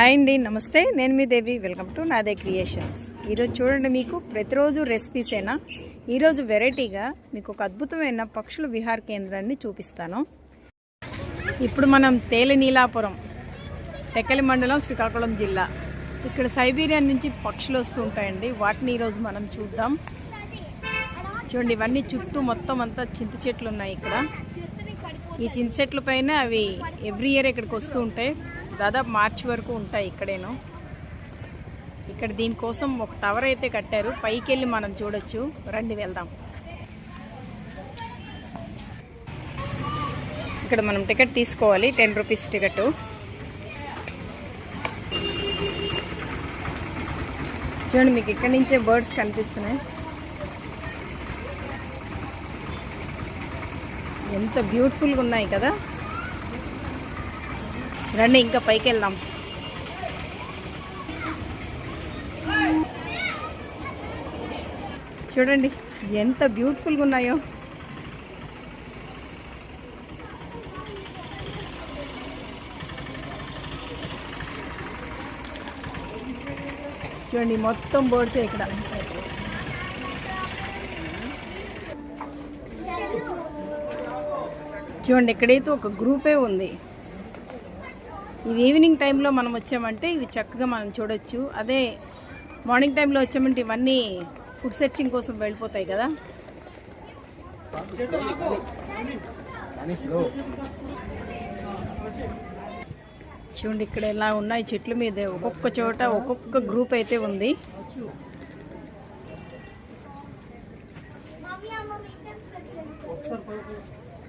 Hi అండి నమస్తే. నేను మీ Devi. Welcome to Nade creations ఈరోజు చూడండి మీకు ప్రతిరోజు రెసిపీసేనా ఈరోజు వెరైటీగా మీకు ఒక అద్భుతమైన పక్షుల విహార కేంద్రాన్ని చూపిస్తాను. ఇప్పుడు మనం తేలి నీలాపురం టెక్కలి మండలం శ్రీకాకుళం జిల్లా. ఇక్కడ సైబీరియా నుంచి పక్షులు వస్తూ ఉంటాయండి. వాటిని ఈరోజు మనం చూద్దాం. చూడండి ఇవన్నీ చుట్టూ మొత్తం అంతా చింత చెట్లు ఉన్నాయి ఇక్కడ. ఈ చింత చెట్ల పైన అవి ఎవ్రీ ఇయర్ ఇక్కడికి వస్తూ ఉంటాయి. దాదాపు మార్చి వరకు ఉంటాయి ఇక్కడేను. ఇక్కడ దీనికోసం ఒక టవర్ అయితే కట్టారు. పైకి వెళ్ళి మనం చూడొచ్చు. రండి వెళ్దాం. ఇక్కడ మనం టికెట్ తీసుకోవాలి. Ten rupees ticket. చూడండి మీకు ఇక్కడి నుంచే బర్డ్స్ కనిపిస్తున్నాయి. ఎంత బ్యూటిఫుల్గా ఉన్నాయి కదా. రండి ఇంకా పైకి వెళ్దాం చూడండి ఎంత బ్యూటిఫుల్గా ఉన్నాయో. చూడండి మొత్తం బోర్డ్సే ఇక్కడ. చూడండి ఇక్కడైతే ఒక గ్రూపే ఉంది. ఇవి ఈవినింగ్ టైంలో మనం వచ్చామంటే ఇవి చక్కగా మనం చూడొచ్చు. అదే మార్నింగ్ టైంలో వచ్చామంటే ఇవన్నీ ఫుడ్ సెర్చింగ్ కోసం వెళ్ళిపోతాయి కదా. చూడండి ఇక్కడ ఎలా ఉన్నాయి చెట్ల మీద. ఒక్కొక్క చోట ఒక్కొక్క గ్రూప్ అయితే ఉంది.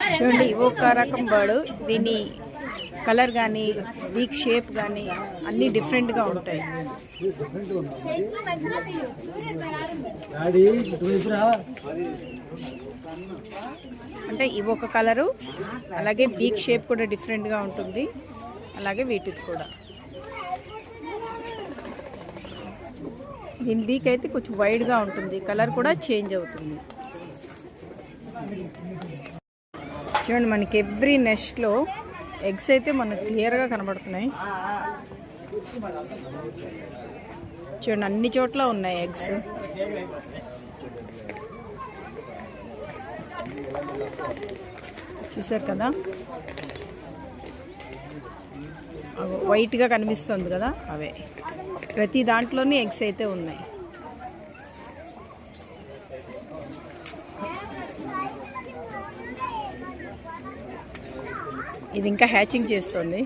చూడండి ఒక రకం బడు. దీని కలర్ కానీ వీక్ షేప్ కానీ అన్నీ డిఫరెంట్గా ఉంటాయి. అంటే ఇవి ఒక కలరు అలాగే బీక్ షేప్ కూడా డిఫరెంట్గా ఉంటుంది. అలాగే వీటిది కూడా. దీని బీక్ అయితే కొంచెం వైడ్గా ఉంటుంది. కలర్ కూడా చేంజ్ అవుతుంది. చూడండి మనకి ఎవ్రీ నెస్ట్లో ఎగ్స్ అయితే మనకు క్లియర్గా కనబడుతున్నాయి. చూడండి అన్ని చోట్ల ఉన్నాయి ఎగ్స్. చూశారు కదా? వైట్గా కనిపిస్తుంది కదా అవే. ప్రతి దాంట్లోనే ఎగ్స్ అయితే ఉన్నాయి. ఇది ఇంకా హ్యాచింగ్ చేస్తుంది.